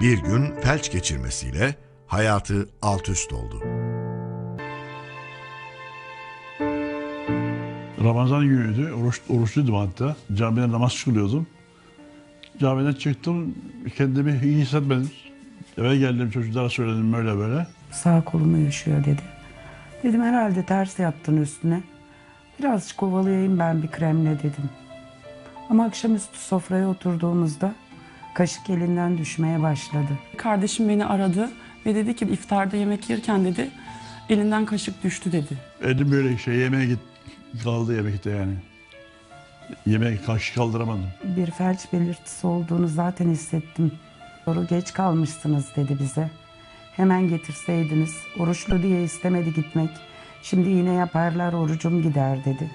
Bir gün felç geçirmesiyle hayatı alt üst oldu. Ramazan günüydü. Oruç, oruçluydum hatta. Camiden namaz kılıyordum. Camiden çıktım. Kendimi iyi hissetmedim. Eve geldim çocuklara söyledim böyle böyle. Sağ kolumu yaşıyor dedi. Dedim herhalde ters yattın üstüne. Birazcık kovalayayım ben bir kremle dedim. Ama akşamüstü sofraya oturduğumuzda kaşık elinden düşmeye başladı. Kardeşim beni aradı ve dedi ki iftarda yemek yerken dedi elinden kaşık düştü dedi. Elim böyle şey yemeğe git kaldı yemekte yani. Yemek kaşık kaldıramadım. Bir felç belirtisi olduğunu zaten hissettim. Soru geç kalmışsınız dedi bize. Hemen getirseydiniz. Oruçlu diye istemedi gitmek. Şimdi yine yaparlar orucum gider dedi.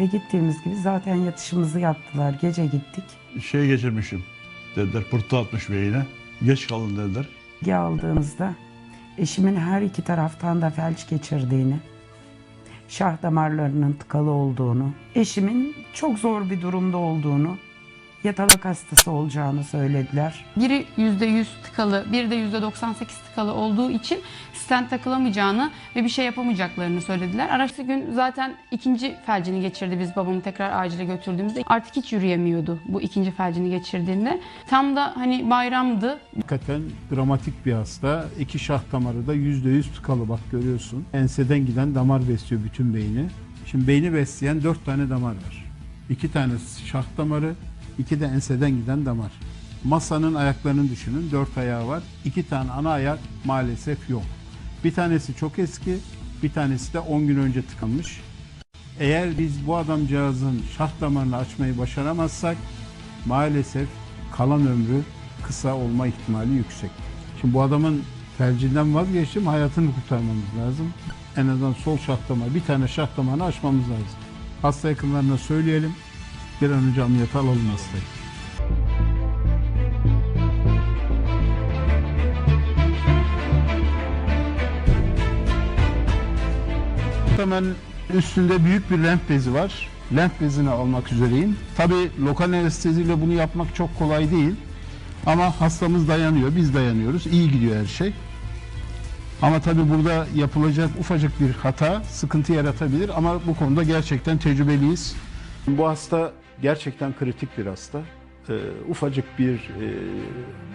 Ve gittiğimiz gibi zaten yatışımızı yaptılar. Gece gittik. Şey geçirmişim dediler. Pırtı atmış beyine. Geç kaldın dediler. Bilgi aldığımızda eşimin her iki taraftan da felç geçirdiğini, şah damarlarının tıkalı olduğunu, eşimin çok zor bir durumda olduğunu, yatalak hastası olacağını söylediler. Biri %100 tıkalı, biri de %98 tıkalı olduğu için stent takılamayacağını ve bir şey yapamayacaklarını söylediler. Araçlı gün zaten ikinci felcini geçirdi biz babamı tekrar acile götürdüğümüzde. Artık hiç yürüyemiyordu bu ikinci felcini geçirdiğinde. Tam da hani bayramdı. Hakikaten dramatik bir hasta. İki şah damarı da %100 tıkalı bak görüyorsun. Enseden giden damar besliyor bütün beyni. Şimdi beyni besleyen dört tane damar var. İki tanesi şah damarı, iki de enseden giden damar. Masanın ayaklarını düşünün. Dört ayağı var. İki tane ana ayak maalesef yok. Bir tanesi çok eski, bir tanesi de 10 gün önce tıkanmış. Eğer biz bu adamcağızın şah damarını açmayı başaramazsak maalesef kalan ömrü kısa olma ihtimali yüksek. Şimdi bu adamın felcinden vazgeçtim hayatını kurtarmamız lazım. En azından sol şah damar, bir tane şah damarını açmamız lazım. Hasta yakınlarına söyleyelim. Bir an önce ameliyata alalım hastayı. Hemen üstünde büyük bir lenf bezi var. Lenf bezini almak üzereyim. Tabi lokal anesteziyle bunu yapmak çok kolay değil. Ama hastamız dayanıyor, biz dayanıyoruz. İyi gidiyor her şey. Ama tabi burada yapılacak ufacık bir hata sıkıntı yaratabilir ama bu konuda gerçekten tecrübeliyiz. Bu hasta gerçekten kritik bir hasta. Ee, ufacık bir e,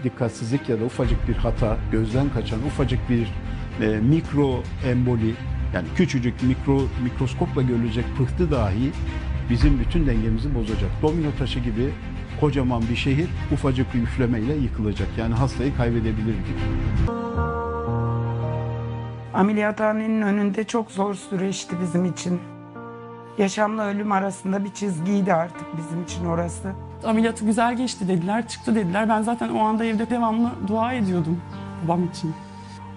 dikkatsizlik ya da ufacık bir hata, gözden kaçan ufacık bir e, mikro emboli yani küçücük mikro mikroskopla görülecek pıhtı dahi bizim bütün dengemizi bozacak. Domino taşı gibi kocaman bir şehir ufacık bir üflemeyle yıkılacak. Yani hastayı kaybedebilirdik. Ameliyathanenin önünde çok zor süreçti bizim için. Yaşamla ölüm arasında bir çizgiydi artık bizim için orası. Ameliyatı güzel geçti dediler, çıktı dediler. Ben zaten o anda evde devamlı dua ediyordum babam için.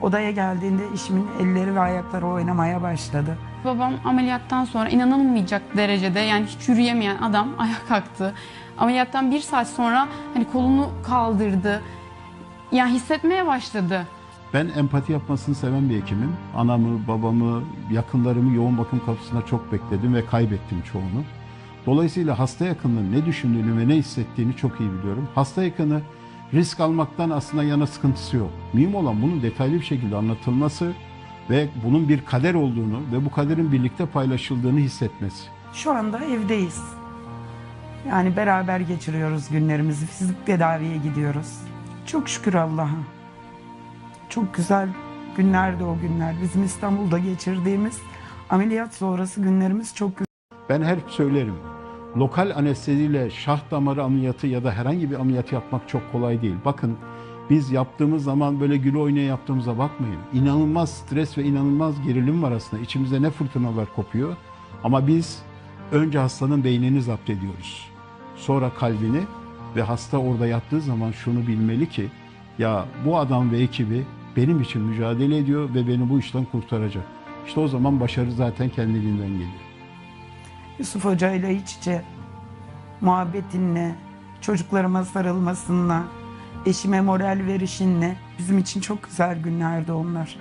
Odaya geldiğinde eşimin elleri ve ayakları oynamaya başladı. Babam ameliyattan sonra inanılmayacak derecede yani hiç yürüyemeyen adam ayağa kalktı. Ameliyattan bir saat sonra hani kolunu kaldırdı. Yani hissetmeye başladı. Ben empati yapmasını seven bir hekimim. Anamı, babamı, yakınlarımı yoğun bakım kapısında çok bekledim ve kaybettim çoğunu. Dolayısıyla hasta yakınının ne düşündüğünü ve ne hissettiğini çok iyi biliyorum. Hasta yakını risk almaktan aslında yana sıkıntısı yok. Mühim olan bunun detaylı bir şekilde anlatılması ve bunun bir kader olduğunu ve bu kaderin birlikte paylaşıldığını hissetmesi. Şu anda evdeyiz. Yani beraber geçiriyoruz günlerimizi. Fizik tedaviye gidiyoruz. Çok şükür Allah'a. Çok güzel günlerdi o günler. Bizim İstanbul'da geçirdiğimiz ameliyat sonrası günlerimiz çok güzel. Ben hep söylerim. Lokal anesteziyle şah damarı ameliyatı ya da herhangi bir ameliyat yapmak çok kolay değil. Bakın biz yaptığımız zaman böyle gül oynaya yaptığımıza bakmayın. İnanılmaz stres ve inanılmaz gerilim var aslında. İçimizde ne fırtınalar kopuyor. Ama biz önce hastanın beynini zapt ediyoruz. Sonra kalbini ve hasta orada yattığı zaman şunu bilmeli ki ya bu adam ve ekibi benim için mücadele ediyor ve beni bu işten kurtaracak. İşte o zaman başarı zaten kendiliğinden geliyor. Yusuf Hoca ile iç içe muhabbetinle, çocuklarıma sarılmasınla, eşime moral verişinle bizim için çok güzel günlerdi onlar.